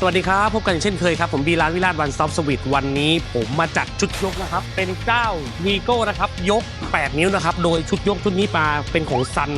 สวัสดีครับ พบกันอย่างเช่นเคยครับ ผมบีร้านวิราชวันซอฟสวิตวันนี้ผมมาจัดชุดยกนะครับ เป็นเจ้าวีโก้นะครับ ยก 8 นิ้วนะครับ โดยชุดยกชุดนี้มาเป็นของซัน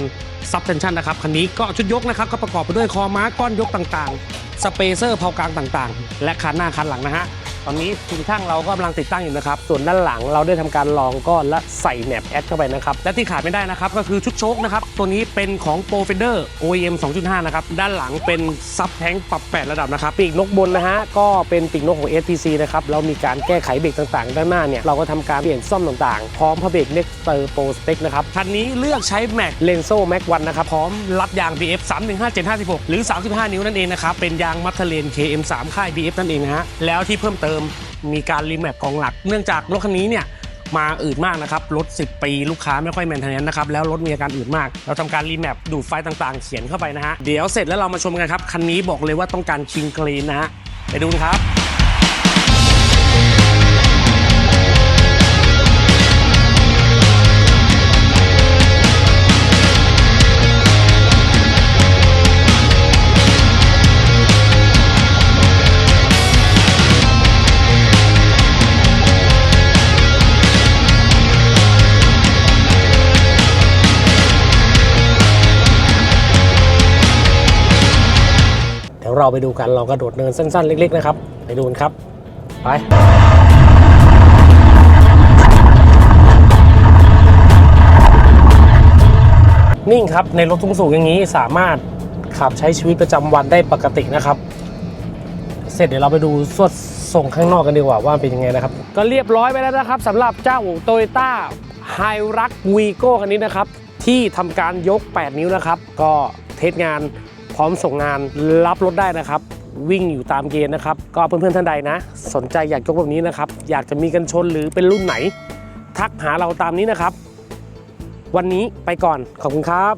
ซับเทนชั่นนะครับ คันนี้ก็ชุดยกนะครับ ก็ประกอบไปด้วยคอม้าก้อนยกต่างๆ สเปเซอร์เผากลางต่างๆ และคันหน้าคันหลังนะฮะ ตอนนี้ทีมช่างเราก็กำลังติดตั้งอยู่นะครับ ส่วนด้านหลังเราได้ทำการลองก้อนและใส่แหนบแอดเข้าไปนะครับ และที่ขาดไม่ได้นะครับ ก็คือชุดโชคนะครับ ตัวนี้เป็นของ Pro Fender OEM 2.5 นะครับ ด้านหลังเป็นซับแทงปรับ 8 ระดับนะครับ ปีกนกบนนะฮะ ก็เป็นปีกนกของ STC นะครับ เรามีการแก้ไขเบรกต่างๆ ด้านหน้าเนี่ย เราก็ทำการเปลี่ยนซ่อมต่างๆ พร้อมพระเบรก Next Pro Spec นะครับ คันนี้เลือกใช้แม็กเลนโซแม็กวันนะครับ พร้อมรับยาง BF 315 756 หรือ 35 นิ้วนั่นเองนะครับ เป็นยางมัทเทเลน KM3 ค่าย BF นั่นเองนะฮะ แล้วที่เพิ่มเติมมีการรีแมปกองหลัก เนื่องจากรถคันนี้เนี่ยมาอืดมากนะครับรถ 10 ปีลูกค้าไม่ค่อยแมนเทนแนนนะครับแล้วรถมีอาการอืดมาก เราทำการรีแมปดูดไฟต่างๆ เขียนเข้าไปนะฮะเดี๋ยวเสร็จแล้วเรามาชมกันครับคันนี้บอกเลยว่าต้องการคิงกรีนนะฮะไปดูนะครับ ดี๋ยวเราไปดูกันเรากระโดดเนินสั้นๆ เล็ก ๆ นะครับ ไปดูกันครับ ไปนิ่งครับ ในรถสูงๆอย่างนี้สามารถขับใช้ชีวิตประจำวันได้ปกตินะครับ เสร็จเดี๋ยวเราไปดูสวดส่งข้างนอกกันดีกว่าว่าเป็นยังไงนะครับ ก็เรียบร้อยไปแล้วนะครับสำหรับเจ้าโตโยต้าไฮรักวีโก้คันนี้นะครับ ที่ทำการยก 8 นิ้วนะครับ ก็เทสงาน ร้อมส่งงานรับรถได้นะครับ วิ่งอยู่ตามเกณฑ์นะครับ ก็เพื่อนๆท่านใดนะ สนใจอยากยกแบบนี้นะครับ อยากจะมีกันชนหรือเป็นรุ่นไหน ทักหาเราตามนี้นะครับ วันนี้ไปก่อนขอบคุณครับ